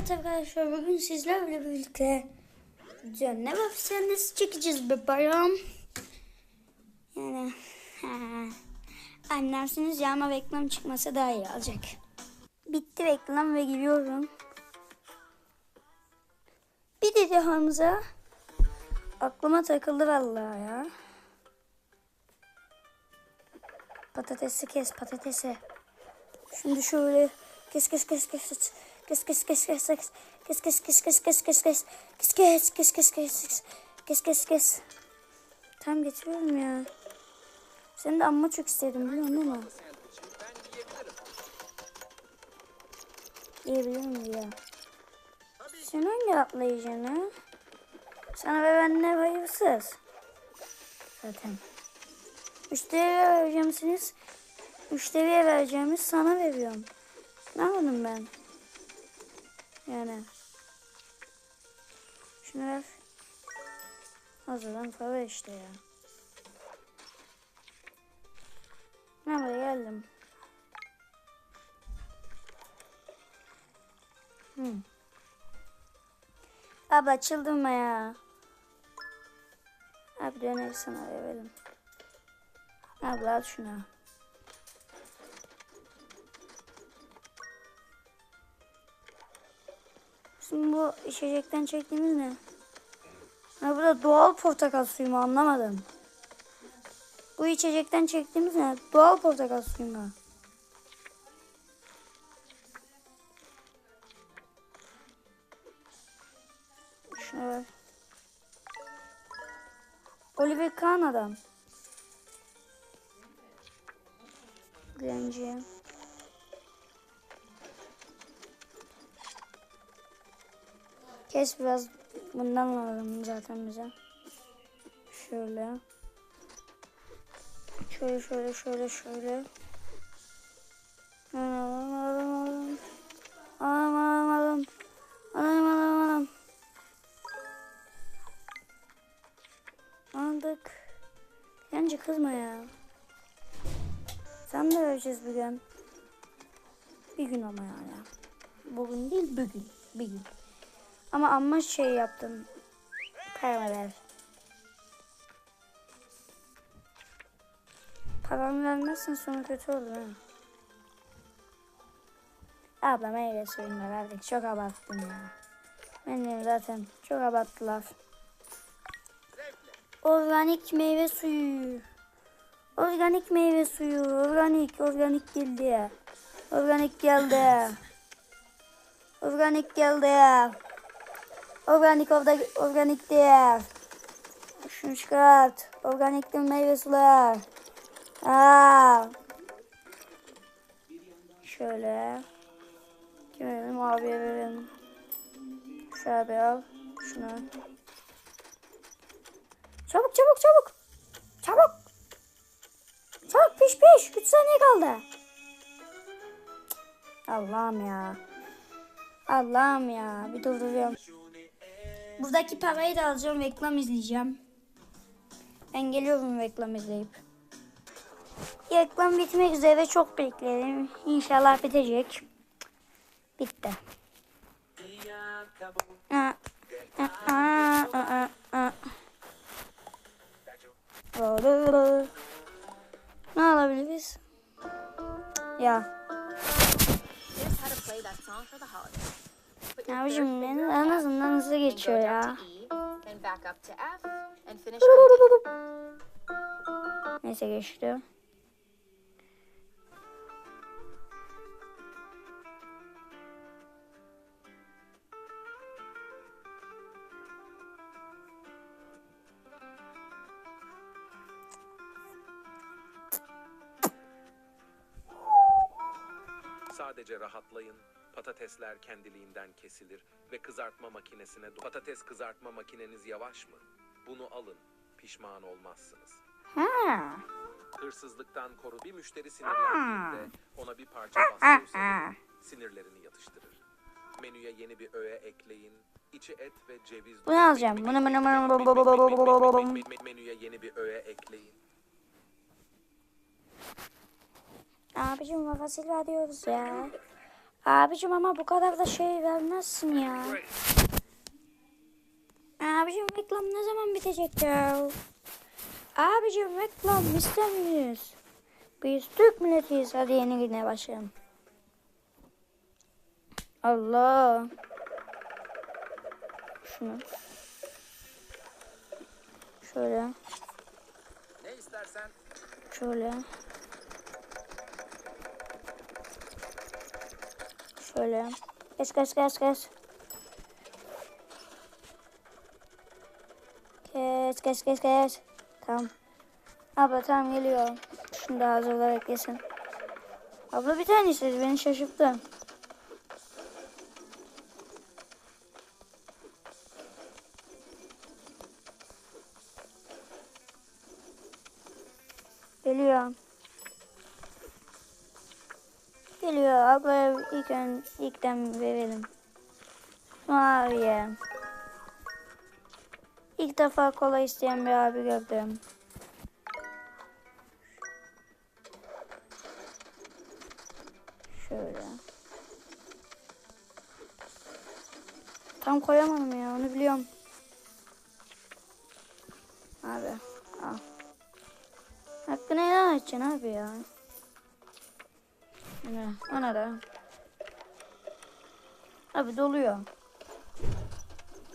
Evet arkadaşlar bugün sizlerle birlikte cennet hapishanesi çekeceğiz be bayram. Yani annemsiniz ya ama reklam çıkmasa daha iyi olacak. Bitti reklam ve gidiyorum. Bir dedi Hamza. Aklıma takıldı vallahi ya. Patatesi kes patatesi. Şimdi şöyle kes kes kes kes kes kes kes kes kes kes kes kes kes kes kes kes kes kes kes kes kes kes kes kes Tam getiriyorum ya. Seni de amma çok istedim biliyorsun değil mi? Yiyebilirim ya. Sen hangi atlayacaksın ha? Sana ve ben ne hayırsız. Zaten. Müşteriye vereceğimsiniz. Müşteriye vereceğimiz sana veriyorum. Ne yapalım ben? Yani. Şunlar hazırdan kahve işte ya. Nereye geldim? Hmm. Abi açıldım mı ya? Abi döner sana verelim. Abi al şunu. Şimdi bu içecekten çektiğimiz ne? Ha bu da doğal portakal suyu mu anlamadım. Bu içecekten çektiğimiz ne? Doğal portakal suyu mu? Şuna. Oliver Kahn adam. Direnci. Kes biraz bundan lazım zaten bize. Şöyle. Şöyle şöyle şöyle şöyle. Alalım alalım alalım. Alalım alalım alalım. Alalım alalım alalım. Aldık. Bence kızma ya. Sen de öleceğiz bir gün. Bir gün ama yani. Bugün değil bugün. Bir gün. Ama amma şey yaptım. Paralar. Paramı vermezsen sonra kötü olur ha. Abla meyve suyunu verdik. Çok abarttın ya. Benim zaten çok abarttılar. Organik meyve suyu. Organik meyve suyu. Organik, organik geldi. Organik geldi. Organik geldi. Organik orada organik değil. Şunu çıkart. Organik değil meyve sular. Aa. Şöyle. Kime verelim? Abiye verelim. Şu abi al. Şunu. Çabuk çabuk çabuk. Çabuk. Çabuk piş piş. 3 saniye kaldı. Allah'ım ya. Allah'ım ya. Bir durduruyorum. Buradaki parayı da alacağım. Reklam izleyeceğim. Ben geliyorum reklam izleyip. Reklam bitmek üzere çok bekledim. İnşallah bitecek. Bitti. Aa, aa, aa, aa. Ne alabiliriz? Ya. Ya hocam en azından hızlı geçiyor ya. Neyse geçti. Sadece rahatlayın Patatesler kendiliğinden kesilir ve kızartma makinesine patates kızartma makineniz yavaş mı? Bunu alın. Pişman olmazsınız. Ha. Hırsızlıktan koru. Bir müşteri sinirlendiğinde ona bir parça bastırırsanız sinirlerini yatıştırır. Menüye yeni bir öğe ekleyin. İçi et ve ceviz. Bunu alacağım. Bunu bunu bunu Menüye yeni bir öğe ekleyin. Abicim Silva diyoruz ya. Abicim ama bu kadar da şey vermezsin ya. Abicim reklam ne zaman bitecek ya? Abicim reklam istemiyoruz. Biz Türk milletiyiz. Hadi yeni güne başlayalım. Allah. Şunu. Şöyle. Ne istersen Şöyle. Şöyle. Kes kes kes kes. Kes kes kes kes. Tamam. Abla tamam geliyor. Şunu da hazırla beklesin. Abla bir tane istedi beni şaşırttı. Geliyor. Geliyor. Abla ilk ön, ilkten verelim. Abiye. İlk defa kola isteyen bir abi gördüm. Şöyle. Tam koyamadım ya onu biliyorum. Abi al. Hakkını helal edeceksin abi ya. Ona, ona da. Abi doluyor.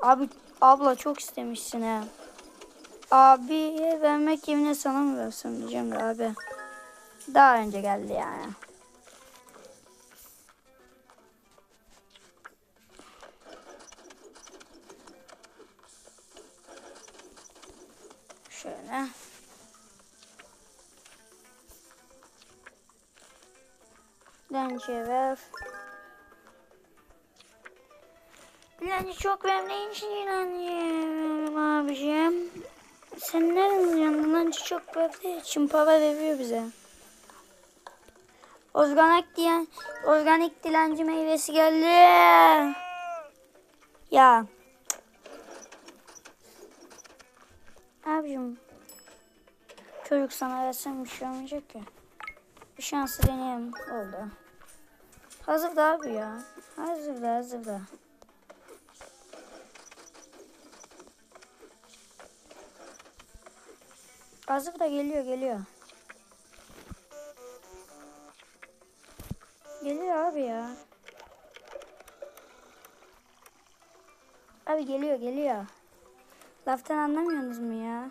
Abi abla çok istemişsin ha. Abiye vermek yerine sana mı versem diyeceğim abi. Daha önce geldi yani. Dilenci ver. Dilenci çok verdiğin için dilenciyim abicim. Sen nereden diyorsun? Dilenci çok verdiği için para veriyor bize. Organik diyen, organik dilenci meyvesi geldi. Ya. Abicim. Çocuk sana versem bir şey olmayacak ki. Bir şansı deneyelim. Oldu. Hazır da abi ya. Hazır da hazır da. Hazır da geliyor geliyor. Geliyor abi ya. Abi geliyor geliyor. Laftan anlamıyorsunuz mu ya?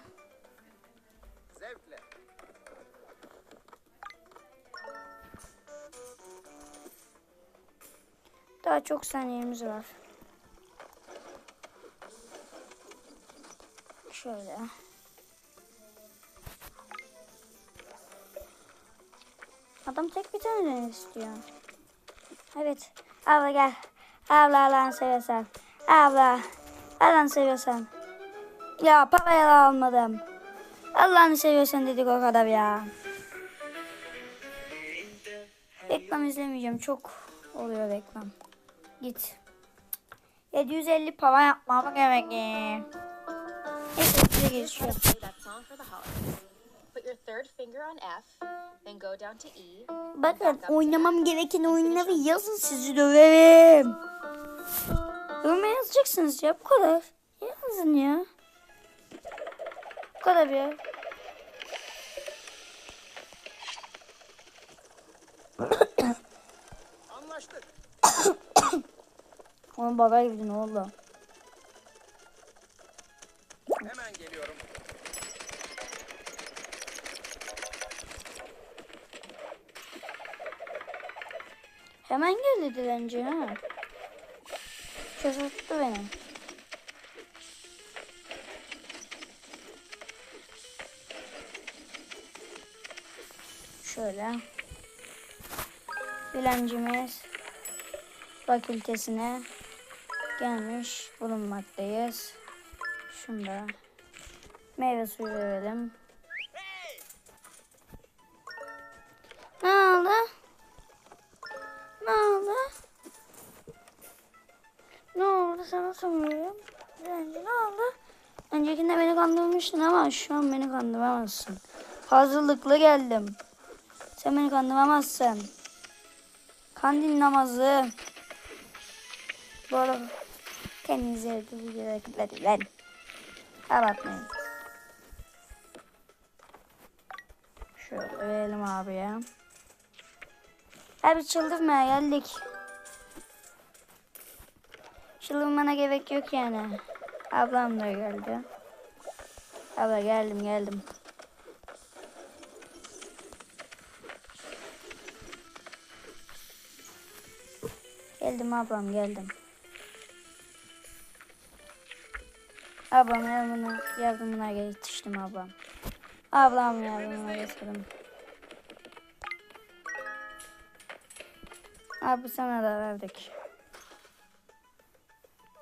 Daha çok saniyemiz var. Şöyle. Adam tek bir tane istiyor. Evet. Abla gel. Abla Allah'ını seversen. Abla. Allah'ını seversen. Ya parayı almadım. Allah'ını seviyorsan dedik o kadar ya. Reklam izlemeyeceğim. Çok oluyor reklam. Git. 750 para yapmam gerek. Neyse size geçiyor. E. Bakın oynamam gereken oyunları yazın sizi döverim. Yoruma yazacaksınız ya bu kadar. Yazın ya. Bu kadar ya. Anlaştık. Onun bagaj gibi ne oldu? Hemen geliyorum. Hemen geldi dilenci ha. Şaşırttı beni. Şöyle. Dilencimiz fakültesine gelmiş bulunmaktayız. Şunda meyve suyu verelim. Ne oldu? Ne oldu? Ne oldu sana soruyorum. Önce ne oldu? Öncekinde beni kandırmıştın ama şu an beni kandıramazsın. Hazırlıklı geldim. Sen beni kandıramazsın. Kandil namazı. Bu arada kendinize bu videoya tıklayın. Abartmayın. Şöyle verelim abi ya. Abi çıldırma geldik. Çıldırmana gerek yok yani. Ablam da geldi. Abla geldim geldim. Geldim ablam geldim. Ablam yardımına, yardımına yetiştim ablam. Ablam yardımına getirdim. Abi sana da verdik.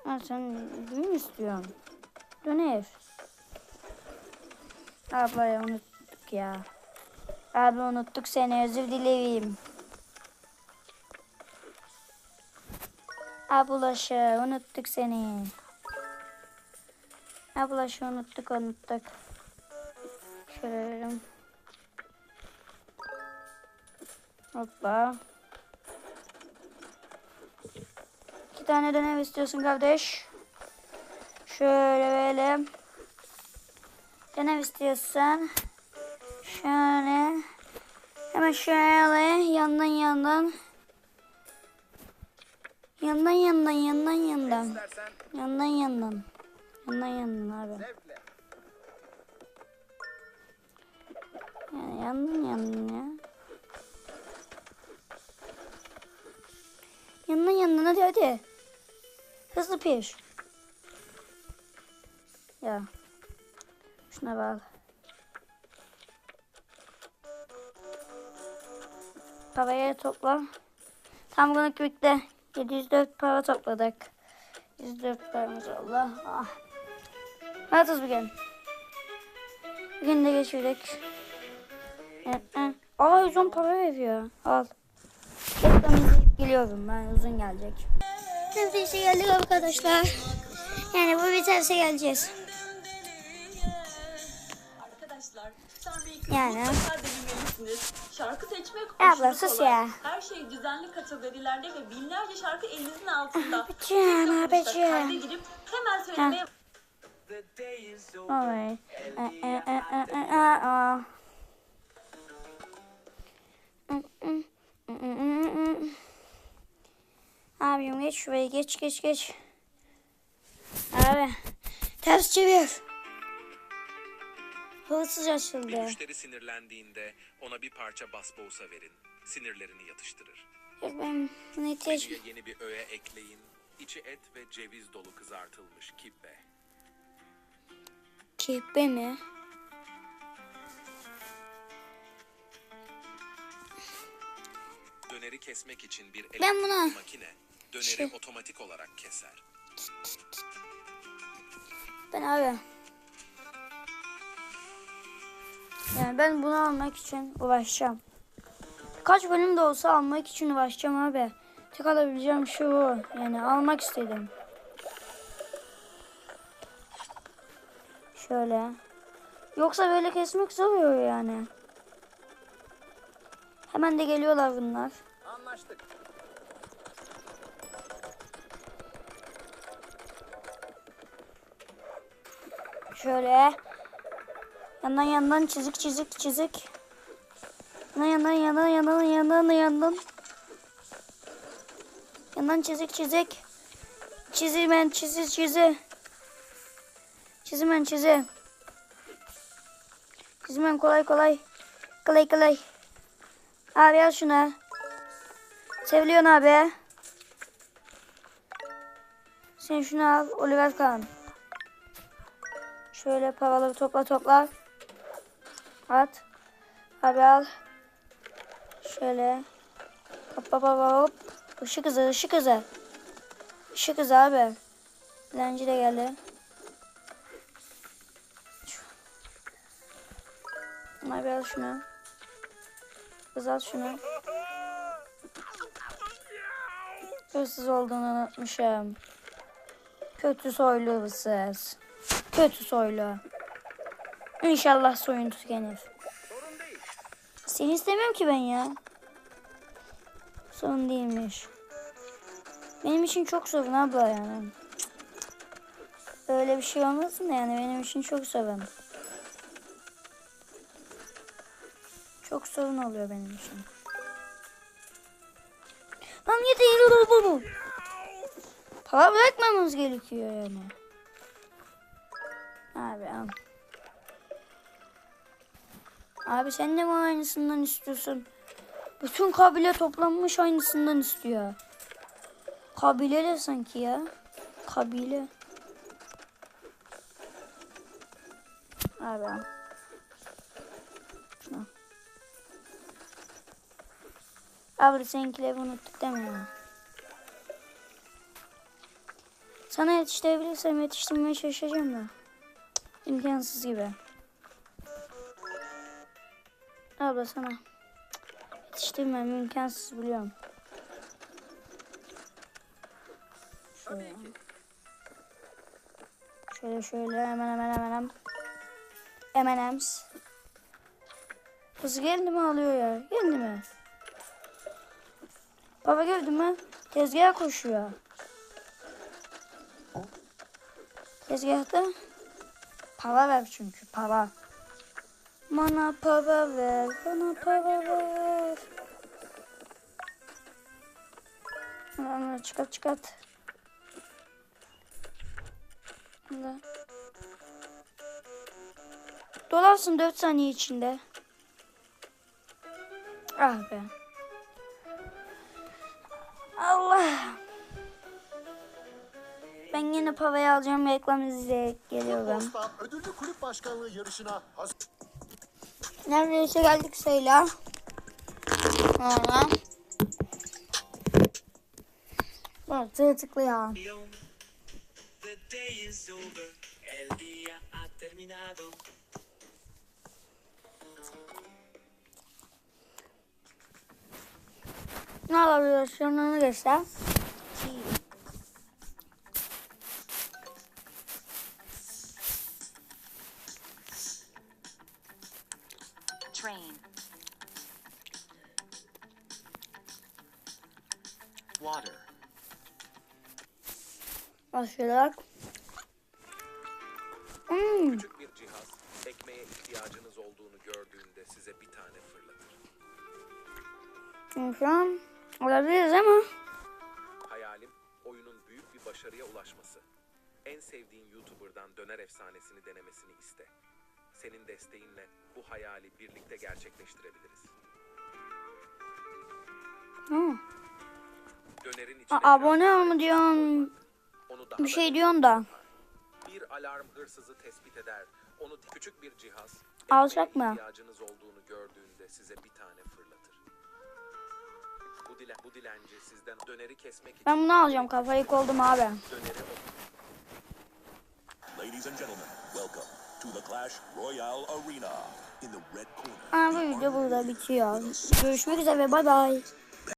Ha sen düğün istiyorsun. Döner. Ablayı unuttuk ya. Abi unuttuk seni özür dileyim. Ablaşı unuttuk seni. Ablaşı unuttuk unuttuk. Şöyle verelim. Hoppa. İki tane de ne istiyorsun kardeş? Şöyle böyle. Ne istiyorsun? Şöyle. Hemen şöyle yandan yandan. Yandan yandan yandan yandan. Yandan yandan. Yandan yandan abi. Yani yandan yandan ya. Yandan yandan hadi hadi. Hızlı piş. Ya. Şuna bak. Parayı topla. Tam günlük birlikte 704 para topladık. 104 paramız oldu. Ah. Ne yapacağız bugün? Bugün de geçirdik. Aa uzun para veriyor. Al. Reklam izleyip geliyorum ben uzun gelecek. Neredeyse geldik arkadaşlar. Yani bu biterse geleceğiz. Yani. Şarkı seçmek abla, sus ya. Her şey düzenli kategorilerde ve binlerce şarkı elinizin altında. Abicim, abicim. Kayda girip hemen söylemeye Oy. Aa, aa, aa, aa, aa. Abim geç şuraya geç geç geç. Abi ters çevir. Hırsız Bir açıldı. müşteri sinirlendiğinde ona bir parça basbousa verin. Sinirlerini yatıştırır. Yok ben buna ihtiyacım. Yeni bir öğe ekleyin. İçi et ve ceviz dolu kızartılmış kibbe. Kibbe mi? Döneri kesmek için bir Ben buna- makine döneri Şey- otomatik olarak keser. Ben abi. Yani ben bunu almak için uğraşacağım. Kaç bölüm de olsa almak için uğraşacağım abi. Tek alabileceğim şu bu. Yani almak istedim. Şöyle. Yoksa böyle kesmek zor oluyor yani. Hemen de geliyorlar bunlar. Anlaştık. Şöyle. Yandan yandan çizik çizik çizik. Yandan yandan yandan yandan yandan yandan. Yandan çizik çizik. Çizi ben çizi çizi. Çizi ben çizi. Çizi ben kolay kolay. Kolay kolay. Abi al şunu. Seviliyorsun abi. Sen şunu al. Oliver Kahn. Şöyle paraları topla topla. At. Abi al. Şöyle. Hop hop hop hop. Işık hızı ışık hızı. Işık hızı abi. Dilenci de geldi. Al şunu. Kız al şunu. Hırsız olduğunu unutmuşum. Kötü soylu hırsız. Kötü soylu. İnşallah soyun tükenir. Seni istemiyorum ki ben ya. Sorun değilmiş. Benim için çok sorun abla yani. Öyle bir şey olmasın da yani benim için çok sorun. Çok sorun oluyor benim için. Lan yeter bu bu. Para bırakmamız gerekiyor yani. Abi al. Abi sen de mi aynısından istiyorsun? Bütün kabile toplanmış aynısından istiyor. Kabile de sanki ya. Kabile. Abi al. Abi seninkileri unuttuk mi ya? Sana yetiştirebilirsem yetiştirmeye çalışacağım da. İmkansız gibi. Abla sana. Yetiştirmem imkansız biliyorum. Şöyle. Şöyle şöyle hemen hemen hemen hemen. M&M's. Kız geldi mi alıyor ya? Geldi mi? Baba geldi mi? Tezgaha koşuyor. Tezgahta para ver çünkü para. Bana para ver, bana para ver. Hemen çıkart çıkart. Dolarsın 4 saniye içinde. Ah be. Allah. Ben yine parayı alacağım reklam izleyerek geliyorum. Bostan ödüllü kulüp başkanlığı yarışına hazır. Neredeyse geldik sayıla. Sonra. Bak tıklı ya. The day is over, el día ha terminado. Ne alabiliyoruz? Şunu göster. Train. Water. Başlayarak. Hmm. Küçük bir cihaz, ekmeğe ihtiyacınız olduğunu gördüğünde size bir tane fırlatır. Şu an alabiliriz ama. Hayalim, oyunun büyük bir başarıya ulaşması. En sevdiğin YouTuber'dan döner efsanesini denemesini iste. Senin desteğinle bu hayali birlikte gerçekleştirebiliriz. Hı. Dönerin abone ol mu diyorsun? Bir şey diyorsun da. Bir alarm hırsızı tespit eder. Onu küçük bir cihaz. Alacak mı? ihtiyacınız olduğunu gördüğünde size bir tane fırlatır. Bu, dile, bu dilenci sizden döneri kesmek için Ben bunu alacağım kafayı koldum abi. döneri Ladies and gentlemen, welcome to the Clash Royale Arena. In the red corner, Aa, bu video burada bitiyor. Görüşmek üzere bay bay.